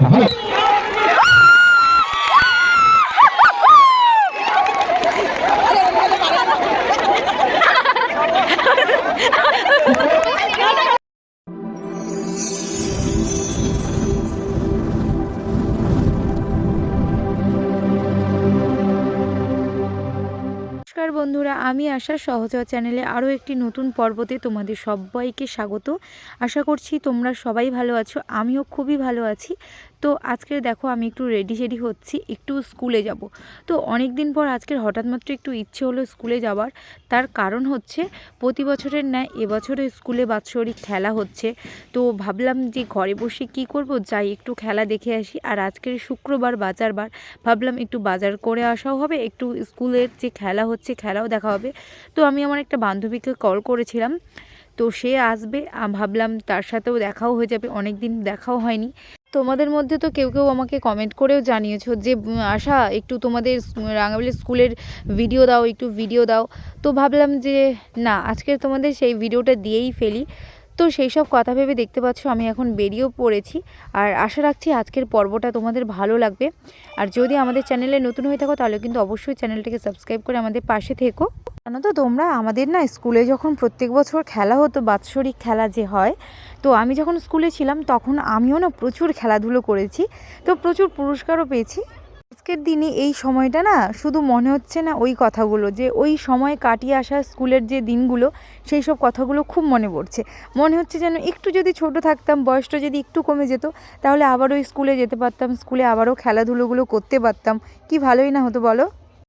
Iya. আশা সহজা চ্যানেলে আরও একটি নতুন পর্বতে তোমাদের সবাইকে স্বাগত। আশা করছি তোমরা সবাই ভালো আছো, আমিও খুবই ভালো আছি। তো আজকে দেখো আমি একটু রেডি শেডি হচ্ছি, একটু স্কুলে যাব। তো অনেক দিন পর আজকের হঠাৎ মাত্র একটু ইচ্ছে হলো স্কুলে যাওয়ার তার কারণ হচ্ছে প্রতি বছরের ন্যায় এবছরে স্কুলে বাৎসরিক খেলা হচ্ছে। তো ভাবলাম যে ঘরে বসে কি করব, যাই একটু খেলা দেখে আসি। আর আজকের শুক্রবার বাজার বার, ভাবলাম একটু বাজার করে আসাও হবে, একটু স্কুলের যে খেলা হচ্ছে খেলাও দেখা হবে। তো আমি আমার একটা বান্ধবীকে কল করেছিলাম। তো সে আসবে ভাবলাম তার সাথেও দেখাও হয়ে যাবে অনেক দিন দেখাও হয়নি। তোমাদের মধ্যে তো কেউ কেউ আমাকে কমেন্ট করেও জানিয়েছো যে আশা, একটু তোমাদের রাঙাবলি স্কুলের ভিডিও দাও, একটু ভিডিও দাও। তো ভাবলাম যে, না, আজকে তোমাদের সেই ভিডিওটা দিয়েই ফেলি। তো সেই সব কথা ভেবে দেখতে পাচ্ছ আমি এখন বেরিয়েও পড়েছি। আর আশা রাখছি আজকের পর্বটা তোমাদের ভালো লাগবে। আর যদি আমাদের চ্যানেলে নতুন হয়ে থাকো, তাহলে কিন্তু অবশ্যই চ্যানেলটিকে সাবস্ক্রাইব করে আমাদের পাশে থেকো। জানো তো তোমরা? আমাদের না স্কুলে যখন প্রত্যেক বছর খেলা হতো, বাৎসরিক খেলা যে হয়, তো আমি যখন স্কুলে ছিলাম তখন আমিও না প্রচুর খেলাধুলো করেছি। তো প্রচুর পুরস্কারও পেয়েছি। আজকের দিনে এই সময়টা না শুধু মনে হচ্ছে না ওই কথাগুলো, যে ওই সময় কাটিয়ে আসা স্কুলের যে দিনগুলো, সেই সব কথাগুলো খুব মনে পড়ছে। মনে হচ্ছে যেন একটু যদি ছোট থাকতাম, বয়সটা যদি একটু কমে যেত, তাহলে আবারও স্কুলে যেতে পারতাম, স্কুলে আবারও খেলাধুলোগুলো করতে পারতাম। কি ভালোই না হতো বলো?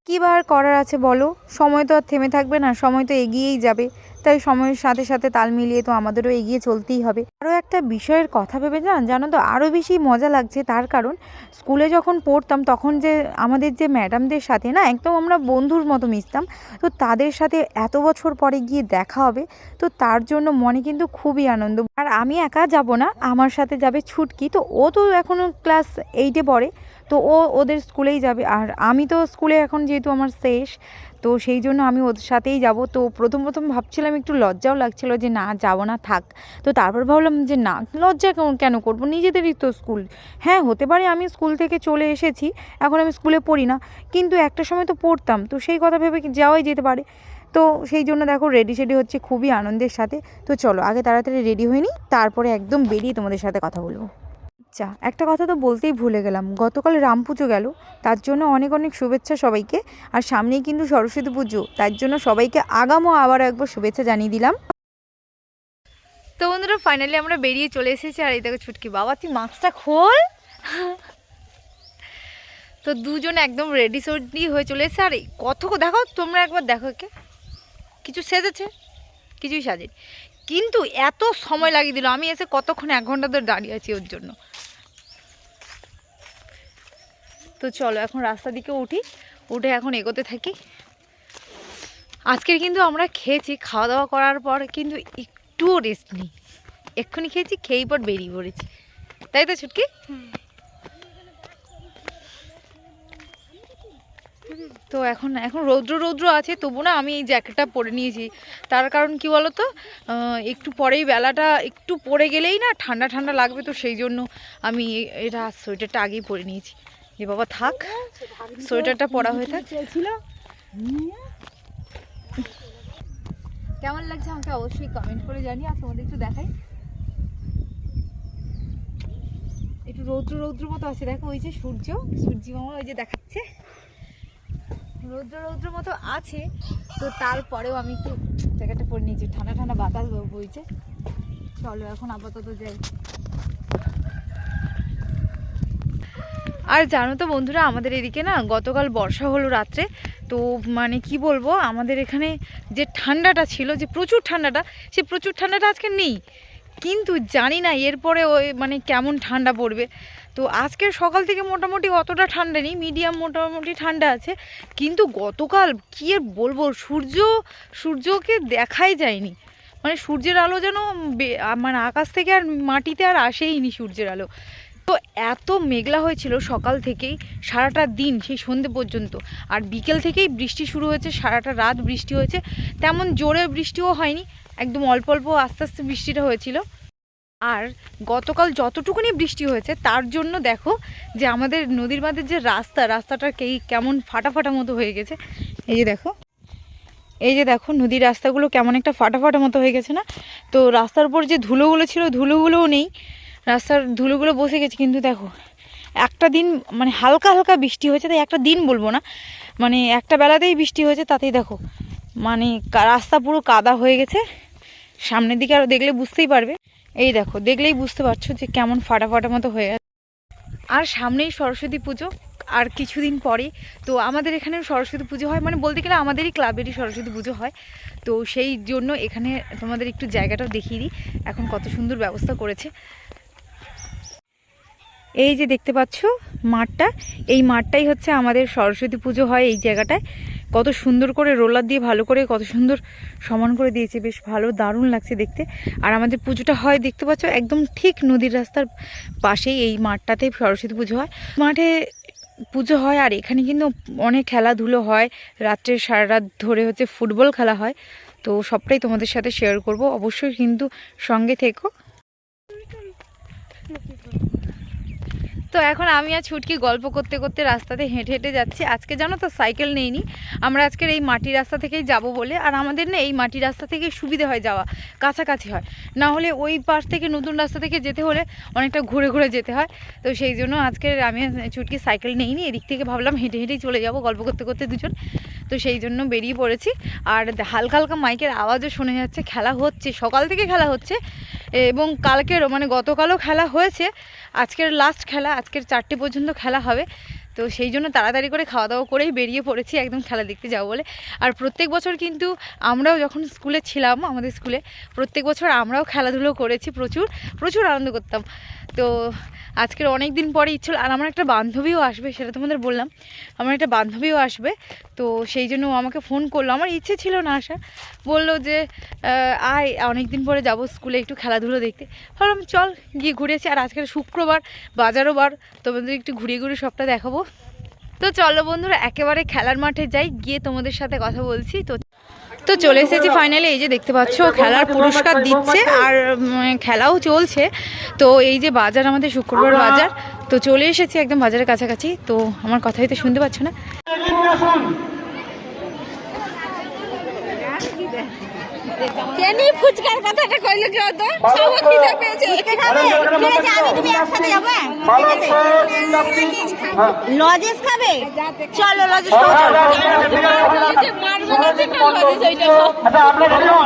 কী বার করার আছে বলো? সময় তো আর থেমে থাকবে না, সময় তো এগিয়েই যাবে। তাই সময়ের সাথে সাথে তাল মিলিয়ে তো আমাদেরও এগিয়ে চলতেই হবে। আরও একটা বিষয়ের কথা ভেবে যান, জানো তো আরও বেশি মজা লাগছে তার কারণ, স্কুলে যখন পড়তাম তখন যে আমাদের যে ম্যাডামদের সাথে না, একদম আমরা বন্ধুর মতো মিশতাম। তো তাদের সাথে এত বছর পরে গিয়ে দেখা হবে, তো তার জন্য মনে কিন্তু খুবই আনন্দ। আর আমি একা যাব না, আমার সাথে যাবে ছুটকি, তো ও তো এখনও ক্লাস এইটে পড়ে। তো ও ওদের স্কুলেই যাবে। আর আমি তো স্কুলে এখন যেহেতু আমার শেষ, তো সেই জন্য আমি ওদের সাথেই যাব। তো প্রথম প্রথম ভাবছিলাম একটু লজ্জাও লাগছিল যে না, যাব না, থাক। তো তারপর ভাবলাম যে না, লজ্জা কেন- করব? নিজেদেরই তো স্কুল। হ্যাঁ হতে পারে আমি স্কুল থেকে চলে এসেছি, এখন আমি স্কুলে পড়ি না। কিন্তু একটা সময় তো পড়তাম, তো সেই কথা ভেবে যাওয়াই যেতে পারে। তো সেই জন্য দেখো রেডি সেডি হচ্ছে খুবই আনন্দের সাথে। তো চলো, আগে তাড়াতাড়ি রেডি হয়ে নিই, তারপরে একদম বেরিয়ে তোমাদের সাথে কথা বলব। আচ্ছা একটা কথা তো বলতেই ভুলে গেলাম। গতকাল রাম পুজো গেল, তার জন্য অনেক অনেক শুভেচ্ছা সবাইকে। আর সামনেই কিন্তু সরস্বতী পুজো, তার জন্য সবাইকে আগামও আবার একবার শুভেচ্ছা জানিয়ে দিলাম। তো বন্ধুরা ফাইনালি আমরা বেরিয়ে চলে এসেছি, আর এই দেখো ছুটকি বাবা, তুই মাস্কটা খোল। তো দুজন একদম রেডি সডি হয়ে চলে এসেছে, আর কত দেখো, তোমরা একবার দেখো কে কিছু সেজেছে, কিছুই সাজেনি। কিন্তু এত সময় লাগিয়ে দিল, আমি এসে কতক্ষণ এক ঘণ্টা ধরে দাঁড়িয়ে আছি ওর জন্য। তো চলো এখন রাস্তা দিকে উঠি, উঠে এখন এগোতে থাকি। আজকের কিন্তু আমরা খেয়েছি খাওয়া দাওয়া করার পর কিন্তু একটুও রেস্ট নেই। এক্ষুনি খেয়েছি, খেয়েই পর বেরিয়ে পড়েছি। তাই তো, ছুটকি? তো এখন এখন রৌদ্র রৌদ্র আছে, তবু না আমি এই জ্যাকেটটা পরে নিয়েছি। তার কারণ কি তো একটু পরেই বেলাটা একটু পড়ে গেলেই না ঠান্ডা ঠান্ডা লাগবে তো সেই জন্য আমি এটা সোয়েটারটা আগেই পরে নিয়েছি। যে বাবা থাক, সোয়েটারটা পরা হয়ে থাক। কেমন লাগছে আমাকে অবশ্যই কমেন্ট করে জানি আর তোমাদের একটু দেখাই। একটু রৌদ্র রৌদ্র মতো আছে, দেখো ওই যে সূর্য সূর্য মামা ওই যে দেখাচ্ছে। রৌদ্র রৌদ্র মতো আছে, তো তারপরেও আমি একটু জ্যাকেটটা পরে নিয়েছি। ঠান্ডা ঠান্ডা বাতাস বইছে। চলো এখন আপাতত যাই। আর জানো তো বন্ধুরা, আমাদের এদিকে না গতকাল বর্ষা হলো রাত্রে। তো মানে কি বলব, আমাদের এখানে যে ঠান্ডাটা ছিল, যে প্রচুর ঠান্ডাটা, সে প্রচুর ঠান্ডাটা আজকে নেই। কিন্তু জানি না এরপরে ওই মানে কেমন ঠান্ডা পড়বে। তো আজকে সকাল থেকে মোটামুটি অতটা ঠান্ডা নেই মিডিয়াম মোটামুটি ঠান্ডা আছে। কিন্তু গতকাল কী আর বলব, সূর্য, সূর্যকে দেখাই যায়নি। মানে সূর্যের আলো যেন মানে আকাশ থেকে আর মাটিতে আর আসেইনি সূর্যের আলো। তো এত মেঘলা হয়েছিল সকাল থেকেই, সারাটা দিন সেই সন্ধে পর্যন্ত। আর বিকেল থেকেই বৃষ্টি শুরু হয়েছে, সারাটা রাত বৃষ্টি হয়েছে। তেমন জোরে বৃষ্টিও হয়নি, একদম অল্প অল্প আস্তে আস্তে বৃষ্টিটা হয়েছিল। আর গতকাল যতটুকুনি বৃষ্টি হয়েছে, তার জন্য দেখো যে আমাদের নদীর বাঁধের যে রাস্তা, রাস্তাটা কেমন ফাটা ফাটা মতো হয়ে গেছে। এই যে দেখো, এই যে দেখো নদীর রাস্তাগুলো কেমন একটা ফাটা ফাটা মতো হয়ে গেছে না? তো রাস্তার উপর যে ধুলোগুলো ছিল, ধুলোগুলোও নেই। রাস্তার ধুলোগুলো বসে গেছে, কিন্তু দেখো, একটা দিন মানে হালকা হালকা বৃষ্টি হয়েছে, তাই একটা দিন বলব না। মানে একটা বেলাতেই বৃষ্টি হয়েছে, তাতেই দেখো মানে রাস্তা পুরো কাদা হয়ে গেছে। সামনের দিকে আরও দেখলে বুঝতেই পারবে। এই দেখো, দেখলেই বুঝতে পারছ যে কেমন ফাটা ফাটা মতো হয়ে আছে। আর সামনেই সরস্বতী পুজো, আর কিছুদিন পরে তো আমাদের এখানে সরস্বতী পুজো হয় মানে বলতে গেলে আমাদেরই ক্লাবেরই সরস্বতী পুজো হয়। তো সেই জন্য এখানে তোমাদের একটু জায়গাটাও দেখিয়ে দিই, এখন কত সুন্দর ব্যবস্থা করেছে। এই যে দেখতে পাচ্ছ মাঠটা, এই মাঠটাই হচ্ছে আমাদের সরস্বতী পুজো হয় এই জায়গাটায়। কত সুন্দর করে রোলার দিয়ে ভালো করে, কত সুন্দর সমান করে দিয়েছে, বেশ ভালো, দারুণ লাগছে দেখতে। আর আমাদের পুজোটা হয় দেখতে পাচ্ছ একদম ঠিক নদীর রাস্তার পাশেই এই মাঠটাতেই সরস্বতী পুজো হয়। মাঠে পুজো হয় আর এখানে কিন্তু অনেক খেলাধুলো হয়। রাত্রে সারা রাত ধরে হচ্ছে ফুটবল খেলা হয়। তো সবটাই তোমাদের সাথে শেয়ার করব। অবশ্যই কিন্তু সঙ্গে থেকো। তো এখন আমি আর ছুটকি গল্প করতে করতে রাস্তাতে হেঁটে হেঁটে যাচ্ছি। আজকে জানো তো সাইকেল নেইনি। আমরা আজকের এই মাটির রাস্তা থেকেই যাব বলে। আর আমাদের না এই মাটির রাস্তা থেকে সুবিধে হয় যাওয়া, কাছাকাছি হয়। না হলে ওই পাশ থেকে নতুন রাস্তা থেকে যেতে হলে অনেকটা ঘুরে ঘুরে যেতে হয়। তো সেই জন্য আজকে আমি ছুটকি সাইকেল নেইনি। এদিক থেকে ভাবলাম হেঁটে হেঁটেই চলে যাব গল্প করতে করতে দুজন। তো সেই জন্য বেরিয়ে পড়েছি। আর হালকা হালকা মাইকের আওয়াজও শোনা যাচ্ছে। খেলা হচ্ছে, সকাল থেকে খেলা হচ্ছে। এবং কালকেরও মানে গতকালও খেলা হয়েছে। আজকের লাস্ট খেলা, আজকের চারটে পর্যন্ত খেলা হবে। তো সেই জন্য তাড়াতাড়ি করে খাওয়া দাওয়া করেই বেরিয়ে পড়েছি, একদম খেলা দেখতে যাব বলে। আর প্রত্যেক বছর কিন্তু আমরাও যখন স্কুলে ছিলাম, আমাদের স্কুলে, প্রত্যেক বছর আমরাও খেলাধুলো করেছি প্রচুর প্রচুর আনন্দ করতাম। তো আজকের অনেক দিন পরে ইচ্ছে আর আমার একটা বান্ধবীও আসবে, সেটা তোমাদের বললাম। আমার একটা বান্ধবীও আসবে, তো সেই জন্য আমাকে ফোন করল। আমার ইচ্ছে ছিল না আসা। বলল যে আয় অনেক দিন পরে যাব স্কুলে একটু খেলাধুলো দেখতে। ভাবলাম, চল গিয়ে ঘুরেছি। আর আজকের শুক্রবার, বাজারও বার। তোমাদের একটু ঘুরিয়ে ঘুরিয়ে সবটা দেখাবো। তো চলো বন্ধুরা, একেবারে খেলার মাঠে যাই, গিয়ে তোমাদের সাথে কথা বলছি। তো তো চলে এসেছি ফাইনালি এই যে দেখতে পাচ্ছ খেলার পুরস্কার দিচ্ছে আর খেলাও চলছে। তো এই যে বাজার আমাদের শুক্রবার বাজার তো চলে এসেছি একদম বাজারের কাছাকাছি। তো আমার কথাই তো শুনতে পাচ্ছ না। কেনি ফুচকার কথাটা কইলো কি হতো সব খিদে পেয়েছে আমি তুমি একসাথে যাব লজেস খাবে। চলো লজেস খাব? চলো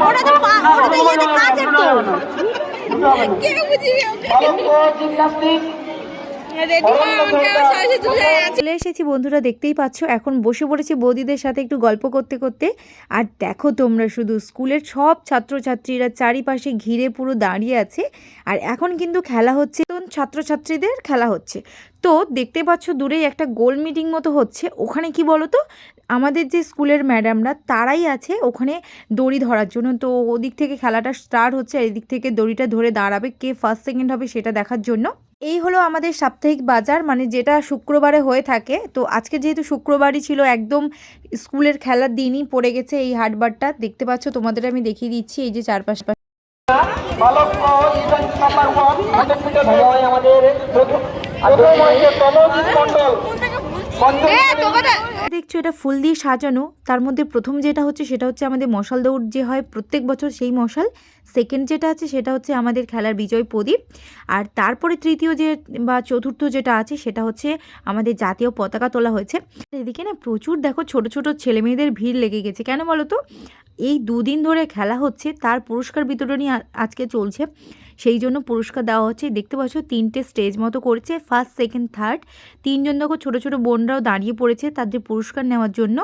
ওটা তো ওটা তো ইয়েতে কাঁচের তো কে বুঝিবে হয়ে আমাকে সাথে তুলে চলে এসেছি বন্ধুরা দেখতেই পাচ্ছ। এখন বসে পড়েছি বৌদিদের সাথে একটু গল্প করতে করতে। আর দেখো তোমরা শুধু স্কুলের সব ছাত্রছাত্রীরা চারিপাশে ঘিরে পুরো দাঁড়িয়ে আছে। আর এখন কিন্তু খেলা হচ্ছে ছাত্রছাত্রীদের খেলা হচ্ছে। তো দেখতে পাচ্ছ দূরেই একটা গোল মিটিং মতো হচ্ছে। ওখানে কি বলো তো আমাদের যে স্কুলের ম্যাডামরা তারাই আছে ওখানে দড়ি ধরার জন্য। তো ওদিক থেকে খেলাটা স্টার্ট হচ্ছে আর এদিক থেকে দড়িটা ধরে দাঁড়াবে কে ফার্স্ট সেকেন্ড হবে সেটা দেখার জন্য। এই হলো আমাদের সাপ্তাহিক বাজার মানে যেটা শুক্রবারে হয়ে থাকে। তো আজকে যেহেতু শুক্রবারই ছিল, একদম স্কুলের খেলার দিনই পড়ে গেছে এই হাটবারটা। দেখতে পাচ্ছ, তোমাদের আমি দেখিয়ে দিচ্ছি, এই যে চারপাশ দেখছ, এটা ফুল দিয়ে সাজানো। তার মধ্যে প্রথম যেটা হচ্ছে, সেটা হচ্ছে আমাদের মশাল দৌড় যে হয়, প্রত্যেক বছর সেই মশাল। সেকেন্ড যেটা আছে সেটা হচ্ছে আমাদের খেলার বিজয় প্রদীপ। আর তারপরে তৃতীয় যে, বা চতুর্থ যেটা আছে সেটা হচ্ছে আমাদের জাতীয় পতাকা তোলা হয়েছে। এদিকে না প্রচুর দেখো ছোট ছোট ছেলে মেয়েদের ভিড় লেগে গেছে। কেন বলো তো এই দুদিন ধরে খেলা হচ্ছে, তার পুরস্কার বিতরণী আজকে চলছে। সেই জন্য পুরস্কার দেওয়া হচ্ছে। দেখতে পাচ্ছ তিনটে স্টেজ মতো করেছে। ফার্স্ট সেকেন্ড থার্ড তিনজন দেখো ছোট ছোট বোনরাও দাঁড়িয়ে পড়েছে তাদের পুরস্কার নেওয়ার জন্য।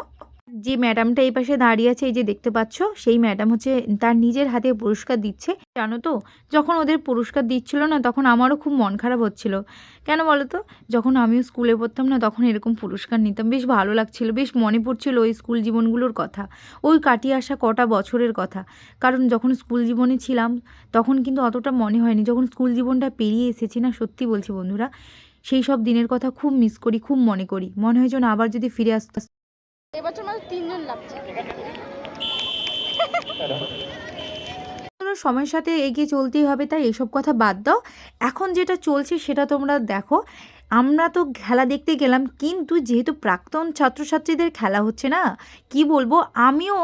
যে ম্যাডামটা এই পাশে দাঁড়িয়ে আছে, এই যে দেখতে পাচ্ছ, সেই ম্যাডাম হচ্ছে তার নিজের হাতে পুরস্কার দিচ্ছে। জানো তো, যখন ওদের পুরস্কার দিচ্ছিল না, তখন আমারও খুব মন খারাপ হচ্ছিল। কেন বলো তো যখন আমিও স্কুলে পড়তাম না, তখন এরকম পুরস্কার নিতাম। বেশ ভালো লাগছিল, বেশ মনে পড়ছিল ওই স্কুল জীবনগুলোর কথা। ওই কাটিয়ে আসা কটা বছরের কথা। কারণ যখন স্কুল জীবনে ছিলাম, তখন কিন্তু অতটা মনে হয়নি। যখন স্কুল জীবনটা পেরিয়ে এসেছি না, সত্যি বলছি বন্ধুরা, সেই সব দিনের কথা খুব মিস করি, খুব মনে করি। মনে হয় যেন আবার যদি ফিরে আসতে লাগছে। সময়ের সাথে এগিয়ে চলতেই হবে, তাই এসব কথা বাদ দাও। এখন যেটা চলছে সেটা তোমরা দেখো। আমরা তো খেলা দেখতে গেলাম, কিন্তু যেহেতু প্রাক্তন ছাত্রছাত্রীদের খেলা হচ্ছে না, কি বলব? আমিও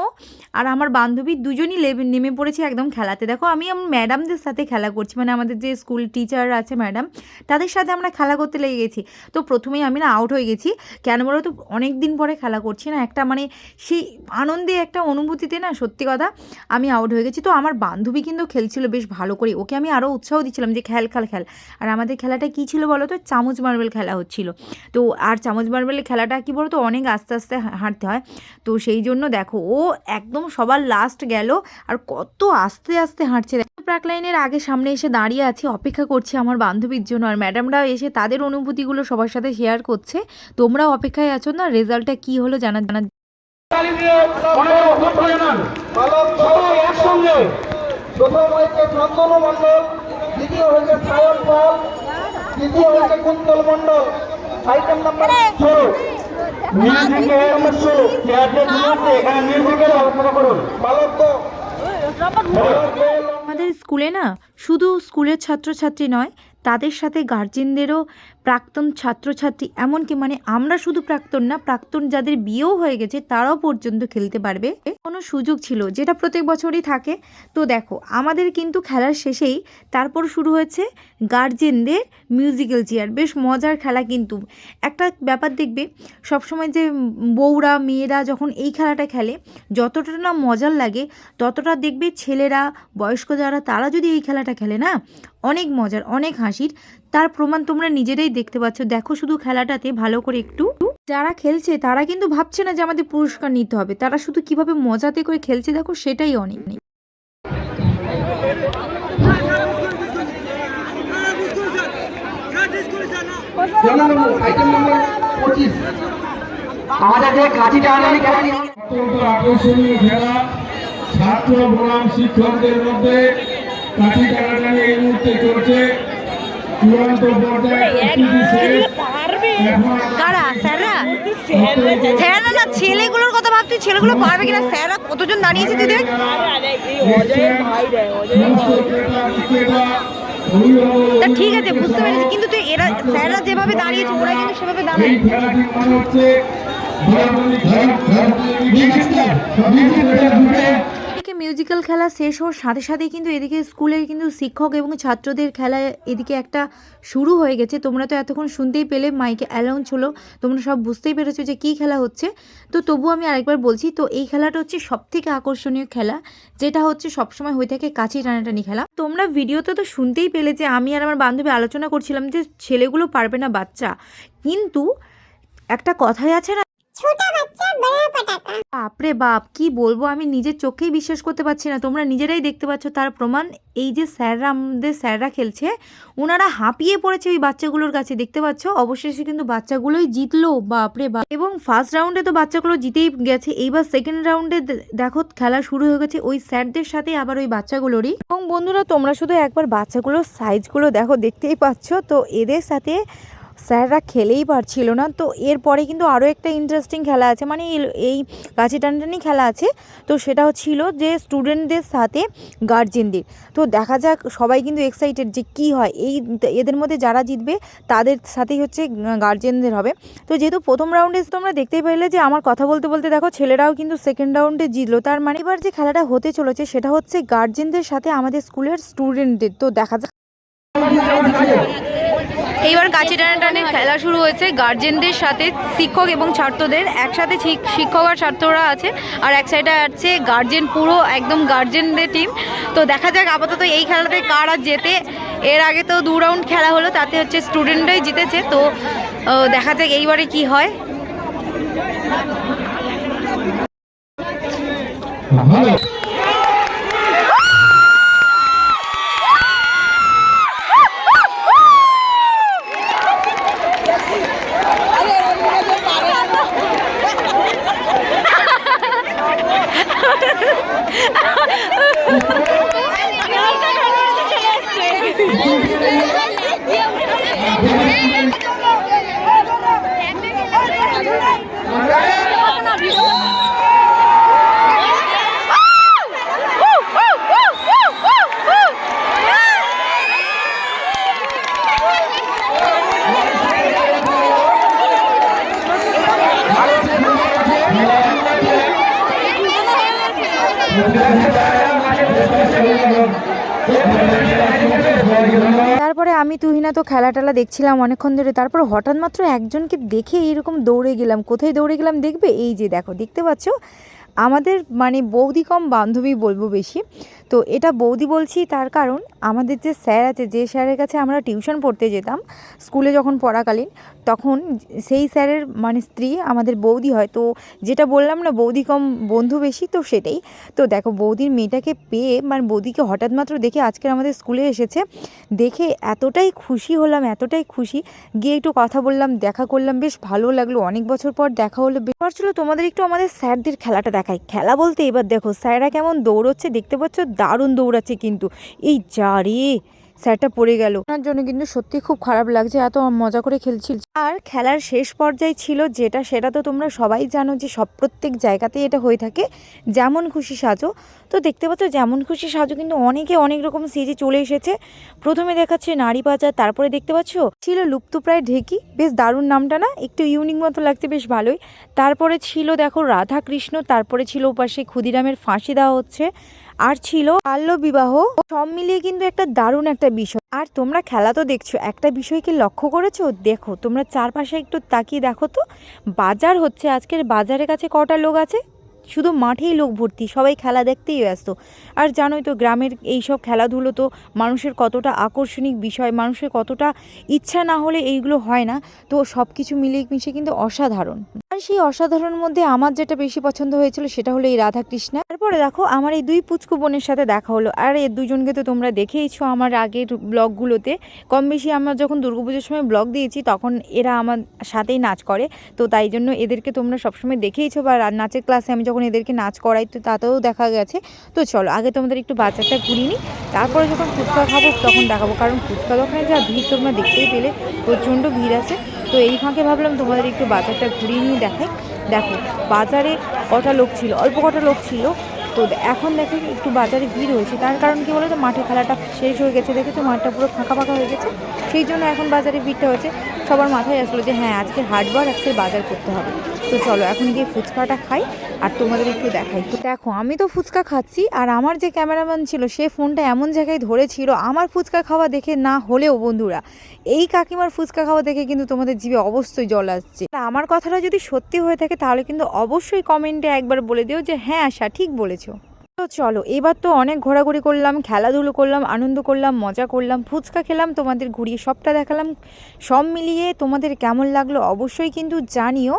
আর আমার বান্ধবী দুজনই নেমে পড়েছি একদম খেলাতে। দেখো, আমি ম্যাডামদের সাথে খেলা করছি মানে আমাদের যে স্কুল টিচার আছে ম্যাডাম, তাদের সাথে আমরা খেলা করতে লেগে গেছি। তো প্রথমেই আমি না আউট হয়ে গেছি। কেন বলো তো অনেক দিন পরে খেলা করছি না, একটা মানে সেই আনন্দে, একটা অনুভূতিতে না, সত্যি কথা, আমি আউট হয়ে গেছি। তো আমার বান্ধবী কিন্তু খেলছিল বেশ ভালো করে। ওকে আমি আরও উৎসাহ দিচ্ছিলাম যে, খেল খেল খেল। আর আমাদের খেলাটা কী ছিল বলো তো? চামচ মার্বেল খেলা হচ্ছিল। তো আর চামচ মার্বেলের খেলাটা কী বলতো, অনেক আস্তে আস্তে হাঁটতে হয়। তো সেই জন্য দেখো, ও একদম সবার লাস্ট গেল আর কত আস্তে আস্তে হাঁটছে। প্রাক লাইনের আগে সামনে এসে দাঁড়িয়ে আছি, অপেক্ষা করছি আমার বান্ধবীর জন্য আর ম্যাডামরাও এসে তাদের অনুভূতিগুলো সবার সাথে শেয়ার করছে। তোমরাও অপেক্ষায় আছো না? রেজাল্টটা কী হলো জানা জানা, প্রথম হয়েছে চন্দন দ্বিতীয় হয়েছে সায়ন পাল তৃতীয় হচ্ছে কুন্তল মন্ডল আইটেম নাম্বার ষোলো। মিউজিকে নাম্বার ষোলো। চেয়ারদের বিরুদ্ধে এখানে মিউজিকের আলোচনা করুন। বালক আমাদের স্কুলে না শুধু স্কুলের ছাত্রছাত্রী নয় তাদের সাথে গার্জেনদেরও প্রাক্তন ছাত্রছাত্রী, এমনকি মানে আমরা শুধু প্রাক্তন না, প্রাক্তন যাদের বিয়েও হয়ে গেছে, তারাও পর্যন্ত খেলতে পারবে। কোনো সুযোগ ছিল, যেটা প্রত্যেক বছরই থাকে। তো দেখো, আমাদের কিন্তু খেলার শেষেই তারপর শুরু হয়েছে গার্জেনদের মিউজিক্যাল চেয়ার। বেশ মজার খেলা কিন্তু। একটা ব্যাপার দেখবে, সবসময় যে বউরা, মেয়েরা যখন এই খেলাটা খেলে, যতটা না মজার লাগে, ততটা দেখবে ছেলেরা, বয়স্ক যারা, তারা যদি এই খেলাটা খেলে না, অনেক মজার, অনেক হাসির। তার প্রমাণ তোমরা নিজেরাই দেখতে পাচ্ছ। দেখো শুধু খেলাটাতে ভালো করে একটু। যারা খেলছে তারা কিন্তু ভাবছে না যে আমাদের পুরস্কার নিতে হবে। তারা শুধু কীভাবে মজাতে করে খেলছে দেখো সেটাই অনেক। আইটেম নাম্বার পঁচিশ আমাদের যে কাঁচি টানাটানি খেলা অত্যন্ত আকর্ষণীয় খেলা। ছাত্র বনাম শিক্ষকদের মধ্যে কাঠি টানাটানি এই মুহূর্তে চলছে। কারা? স্যাররা? স্যাররা না ছেলেগুলোর কথা ভাবছি, ছেলেগুলো পারবে কিনা? স্যাররা কতজন দাঁড়িয়েছে তুই দেখ তা ঠিক আছে, বুঝতে পেরেছি। কিন্তু তুই এরা, স্যাররা যেভাবে দাঁড়িয়েছে ওরা কিন্তু সেভাবে দাঁড়ায়। মিউজিক্যাল খেলা শেষ হওয়ার সাথে সাথেই কিন্তু এদিকে স্কুলের কিন্তু শিক্ষক এবং ছাত্রদের খেলা এদিকে একটা শুরু হয়ে গেছে। তোমরা তো এতক্ষণ শুনতেই পেলে, মাইকে অ্যালাউন্স হলো তোমরা সব বুঝতেই পেরেছ যে কী খেলা হচ্ছে। তো তবু আমি আরেকবার বলছি, তো এই খেলাটা হচ্ছে সব থেকে আকর্ষণীয় খেলা, যেটা হচ্ছে সবসময় হয়ে থাকে কাছে টানাটানি খেলা। তোমরা ভিডিওতে তো শুনতেই পেলে যে আমি আর আমার বান্ধবী আলোচনা করছিলাম যে ছেলেগুলো পারবে না বাচ্চা। কিন্তু একটা কথাই আছে না বাপরে বাপ, কি বলব? আমি নিজের চোখেই বিশ্বাস করতে পারছি না। তোমরা নিজেরাই দেখতে পাচ্ছ তার প্রমাণ। এই যে স্যাররা, আমাদের স্যাররা খেলছে, ওনারা হাঁপিয়ে পড়েছে ওই বাচ্চাগুলোর কাছে। দেখতে পাচ্ছ? অবশেষে কিন্তু বাচ্চাগুলোই জিতলো। বাপরে বাপ। এবং ফার্স্ট রাউন্ডে তো বাচ্চাগুলো জিতেই গেছে। এইবার সেকেন্ড রাউন্ডে দেখো, খেলা শুরু হয়ে গেছে ওই স্যারদের সাথে, আবার ওই বাচ্চাগুলোরই। এবং বন্ধুরা, তোমরা শুধু একবার বাচ্চাগুলোর সাইজগুলো দেখো, দেখতেই পাচ্ছ। তো এদের সাথে স্যাররা খেলেই পারছিল না। তো এরপরে কিন্তু আরও একটা ইন্টারেস্টিং খেলা আছে। মানে এই- কাছে টানটানি খেলা আছে। তো সেটা ছিল যে স্টুডেন্টদের সাথে গার্জেনদের তো দেখা যাক সবাই কিন্তু এক্সাইটেড যে কি হয়। এই এদের মধ্যে যারা জিতবে, তাদের সাথেই হচ্ছে গার্জেনদের হবে। তো যেহেতু প্রথম রাউন্ডে তোমরা দেখতেই পাইলে যে আমার কথা বলতে বলতে দেখো ছেলেরাও কিন্তু সেকেন্ড রাউন্ডে জিতলো। তার মানে এবার যে খেলাটা হতে চলেছে, সেটা হচ্ছে গার্জেনদের সাথে আমাদের স্কুলের স্টুডেন্টদের তো দেখা যাক। এইবার কাছে টানাটানির খেলা শুরু হয়েছে। গার্জেনদের সাথে শিক্ষক এবং ছাত্রদের একসাথে শিক- শিক্ষক আর ছাত্ররা আছে, আর এক সাইডে আছে গার্জেন পুরো একদম গার্জেনদের টিম তো দেখা যাক আপাতত এই খেলাতে কারা জেতে। এর আগে তো দু রাউন্ড খেলা হলো, তাতে হচ্ছে স্টুডেন্টরাই জিতেছে। তো দেখা যাক এইবারে কি হয়। ভালো। আমরা তারপরে আমি তুহিনা তো খেলা টেলা দেখছিলাম অনেকক্ষণ ধরে। তারপর হঠাৎ মাত্র একজনকে দেখে এইরকম দৌড়ে গেলাম। কোথায় দৌড়ে গেলাম দেখবে? এই যে দেখো, দেখতে পাচ্ছ? আমাদের মানে বৌদি কম বান্ধবী বলব বেশি। তো এটা বৌদি বলছি তার কারণ আমাদের যে স্যার আছে, যে স্যারের কাছে আমরা টিউশন পড়তে যেতাম, স্কুলে যখন পড়াকালীন, তখন সেই স্যারের মানে স্ত্রী আমাদের বৌদি হয়। তো যেটা বললাম না, বৌদি কম বন্ধু বেশি, তো সেটাই। তো দেখো, বৌদির মেয়েটাকে পেয়ে মানে বৌদিকে হঠাৎ মাত্র দেখে আজকের আমাদের স্কুলে এসেছে। দেখে এতটাই খুশি হলাম, এতটাই খুশি। গিয়ে একটু কথা বললাম, দেখা করলাম, বেশ ভালো লাগল। অনেক বছর পর দেখা হলো। ব্যাপার ছিল তোমাদের একটু আমাদের স্যারদের খেলাটা দেখাই খেলা বলতে এবার দেখো, স্যারেরা কেমন দৌড়চ্ছে, দেখতে পাচ্ছ, দারুণ দৌড়াচ্ছে কিন্তু। এই যা রে! স্যারটা পড়ে গেল। ওনার জন্য কিন্তু সত্যি খুব খারাপ লাগছে, এত মজা করে খেলছিল। আর খেলার শেষ পর্যায়ে ছিল যেটা, সেটা তো তোমরা সবাই জানো যে সব প্রত্যেক জায়গাতেই এটা হয়ে থাকে। যেমন খুশি সাজো। তো দেখতে পাচ্ছ, যেমন খুশি সাজো কিন্তু অনেকে অনেক রকম সেজে চলে এসেছে। প্রথমে দেখাচ্ছে নারী বাজার, তারপরে দেখতে পাচ্ছ, ছিল লুপ্তপ্রায় ঢেকি। বেশ দারুণ নামটা না? একটু ইউনিক মতো লাগছে, বেশ ভালোই। তারপরে ছিল, দেখো রাধা কৃষ্ণ তারপরে ছিল ওপাশে ক্ষুদিরামের ফাঁসি দেওয়া হচ্ছে। আর ছিল বাল্য বিবাহ সব মিলিয়ে কিন্তু একটা দারুণ একটা বিষয়। আর তোমরা খেলা তো দেখছ, একটা বিষয় কি লক্ষ্য করেছ? দেখো, তোমরা চারপাশে একটু তাকিয়ে দেখো তো। বাজার হচ্ছে, আজকের বাজারের কাছে কটা লোক আছে? শুধু মাঠেই লোক ভর্তি, সবাই খেলা দেখতেই ব্যস্ত। আর জানোই তো গ্রামের এইসব খেলাধুলো তো মানুষের কতটা আকর্ষণিক বিষয়, মানুষের কতটা ইচ্ছা না হলে এইগুলো হয় না। তো সব কিছু মিলিয়ে মিশে কিন্তু অসাধারণ। আর সেই অসাধারণ মধ্যে আমার যেটা বেশি পছন্দ হয়েছিল সেটা হলো এই রাধাকৃষ্ণ। তারপরে দেখো, আমার এই দুই পুচকু বোনের সাথে দেখা হলো। আর এর দুজনকে তো তোমরা দেখেইছো আমার আগের ব্লগগুলোতে। কম বেশি আমরা যখন দুর্গাপুজোর সময় ব্লগ দিয়েছি, তখন এরা আমার সাথেই নাচ করে। তো তাই জন্য এদেরকে তোমরা সবসময় দেখেইছো বা নাচের ক্লাসে আমি যখন এদেরকে নাচ করাই তো তাতেও দেখা গেছে। তো চলো, আগে তোমাদের একটু বাচ্চাটা ঘুরিয়ে নিই। তারপরে যখন ফুচকা খাব তখন দেখাবো। কারণ ফুচকা দোকানে যা ভিড় তোমরা দেখতেই পেলে, প্রচণ্ড ভিড় আছে। তো এই ফাঁকে ভাবলাম তোমাদের একটু বাজারটা ঘুরিয়ে নিয়ে দেখাই। দেখো, বাজারে কটা লোক ছিল, অল্প কটা লোক ছিল। তো এখন দেখো একটু বাজারে ভিড় হয়েছে। তার কারণ কি বলো তো মাঠে খেলাটা শেষ হয়ে গেছে, দেখেছ? মাঠটা পুরো ফাঁকা ফাঁকা হয়ে গেছে। সেই জন্য এখন বাজারে ভিড়টা হয়েছে। সবার মাথায় আসলো যে হ্যাঁ আজকে হাটবার আজকে বাজার করতে হবে। তো চলো, এখন গিয়ে ফুচকাটা খাই আর তোমাদের একটু দেখাই। তো দেখো, আমি তো ফুচকা খাচ্ছি আর আমার যে ক্যামেরাম্যান ছিল, সে ফোনটা এমন জায়গায় ধরেছিল, আমার ফুচকা খাওয়া দেখে না হলেও বন্ধুরা, এই কাকিমার ফুচকা খাওয়া দেখে কিন্তু তোমাদের জীবে অবশ্যই জল আসছে। আমার কথাটা যদি সত্যি হয়ে থাকে, তাহলে কিন্তু অবশ্যই কমেন্টে একবার বলে দিও যে হ্যাঁ আশা, ঠিক বলেছ। তো চলো, এবার তো অনেক ঘোরাঘুরি করলাম, খেলাধুলো করলাম, আনন্দ করলাম, মজা করলাম, ফুচকা খেলাম, তোমাদের ঘুরিয়ে সবটা দেখালাম, সব মিলিয়ে তোমাদের কেমন লাগল অবশ্যই কিন্তু জানিও।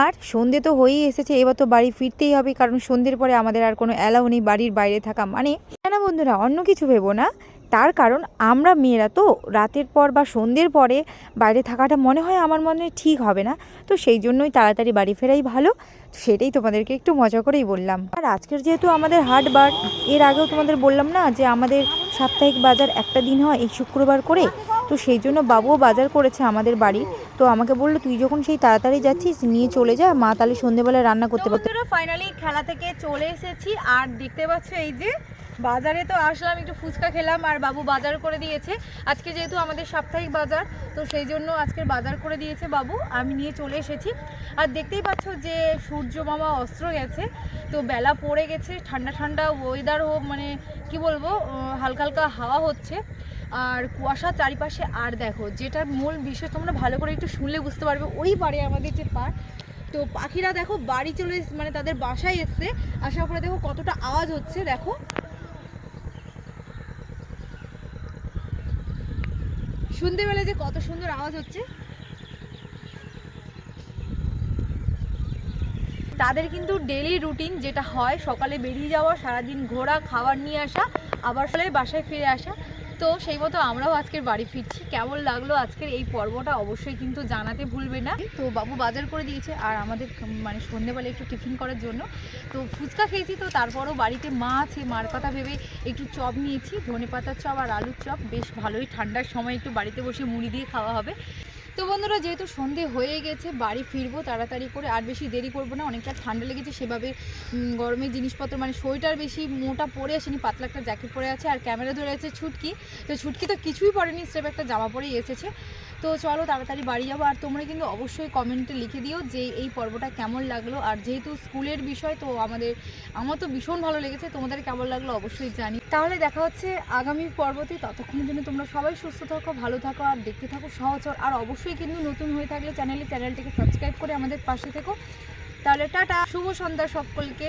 আর সন্ধে তো হয়েই এসেছে, এবার তো বাড়ি ফিরতেই হবে, কারণ সন্ধ্যের পরে আমাদের আর কোনো অ্যালাউ নেই বাড়ির বাইরে থাকা মানে না বন্ধুরা, অন্য কিছু ভেবো না। তার কারণ আমরা মেয়েরা তো রাতের পর বা সন্ধ্যের পরে বাইরে থাকাটা মনে হয় আমার মনে ঠিক হবে না। তো সেই জন্যই তাড়াতাড়ি বাড়ি ফেরাই ভালো। সেটাই তোমাদেরকে একটু মজা করেই বললাম। আর আজকের যেহেতু আমাদের হাট বার, এর আগেও তোমাদের বললাম না যে আমাদের সাপ্তাহিক বাজার একটা দিন হয় এই শুক্রবার করে। তো সেই জন্য বাবুও বাজার করেছে আমাদের বাড়ি। তো আমাকে বলল, তুই যখন সেই তাড়াতাড়ি যাচ্ছিস, নিয়ে চলে যা। মা তাহলে সন্ধেবেলায় রান্না করতে পারবে। ফাইনালি খেলা থেকে চলে এসেছি। আর দেখতে পাচ্ছ এই যে বাজারে তো আসলাম, একটু ফুচকা খেলাম আর বাবু বাজার করে দিয়েছে। আজকে যেহেতু আমাদের সাপ্তাহিক বাজার, তো সেই জন্য আজকের বাজার করে দিয়েছে বাবু। আমি নিয়ে চলে এসেছি। আর দেখতেই পাচ্ছ যে সূর্য মামা অস্ত্র গেছে, তো বেলা পড়ে গেছে, ঠান্ডা ঠান্ডা ওয়েদার হোক মানে কি বলব হালকা হালকা হাওয়া হচ্ছে। আর কুয়াশা চারিপাশে, আর দেখো, যেটা মূল বিষয়, তোমরা ভালো করে একটু শুনলে বুঝতে পারবে, ওই পারে আমাদের যে পার্ক তো পাখিরা দেখো বাড়ি চলে মানে তাদের বাসায় এসছে। আসার পরে দেখো কতটা আওয়াজ হচ্ছে, দেখো। শুনতে পেলে যে কত সুন্দর আওয়াজ হচ্ছে। তাদের কিন্তু ডেলি রুটিন যেটা হয়, সকালে বেরিয়ে যাওয়া, সারাদিন ঘোরা, খাবার নিয়ে আসা, আবার ফলে বাসায় ফিরে আসা। তো সেই মতো আমরাও আজকের বাড়ি ফিরছি। কেমন লাগল আজকের এই পর্বটা অবশ্যই কিন্তু জানাতে ভুলবে না। তো বাবু বাজার করে দিয়েছে আর আমাদের মানে সন্ধেবেলা একটু টিফিন করার জন্য। তো ফুচকা খেয়েছি তো তারপরও বাড়িতে মা আছে মার কথা ভেবে একটু চপ নিয়েছি। ধনে পাতার চপ আর আলুর চপ। বেশ ভালোই ঠান্ডার সময় একটু বাড়িতে বসে মুড়ি দিয়ে খাওয়া হবে। তো বন্ধুরা, যেহেতু সন্ধে হয়ে গেছে, বাড়ি ফিরবো তাড়াতাড়ি করে। আর বেশি দেরি করব না, অনেকটা ঠান্ডা লেগেছে, সেভাবে গরমের জিনিসপত্র মানে সোয়েটার বেশি মোটা পরে আসেনি, পাতলা একটা জ্যাকেট পরে আছে, আর ক্যামেরা ধরে আছে ছুটকি। তো ছুটকি তো কিছুই পরেনি, স্রেফ একটা জামা পরেই এসেছে। তো চলো তাড়াতাড়ি বাড়ি যাব, আর তোমরা কিন্তু অবশ্যই কমেন্টে লিখে দিও যে এই পর্বটা কেমন লাগল। আর যেহেতু স্কুলের বিষয়, তো আমাদের, আমার তো ভীষণ ভালো লেগেছে, তোমাদের কেমন লাগল অবশ্যই জানি। তাহলে দেখা হচ্ছে আগামী পর্বতে, ততক্ষণের জন্য তোমরা সবাই সুস্থ থাকো, ভালো থাকো, আর দেখতে থাকো সহচর, আর অবশ্যই কিন্তু নতুন হয়ে থাকলে চ্যানেলে চ্যানেলটিকে সাবস্ক্রাইব করে আমাদের পাশে থেকো। তাহলে টাটা, শুভ সন্ধ্যা সকলকে।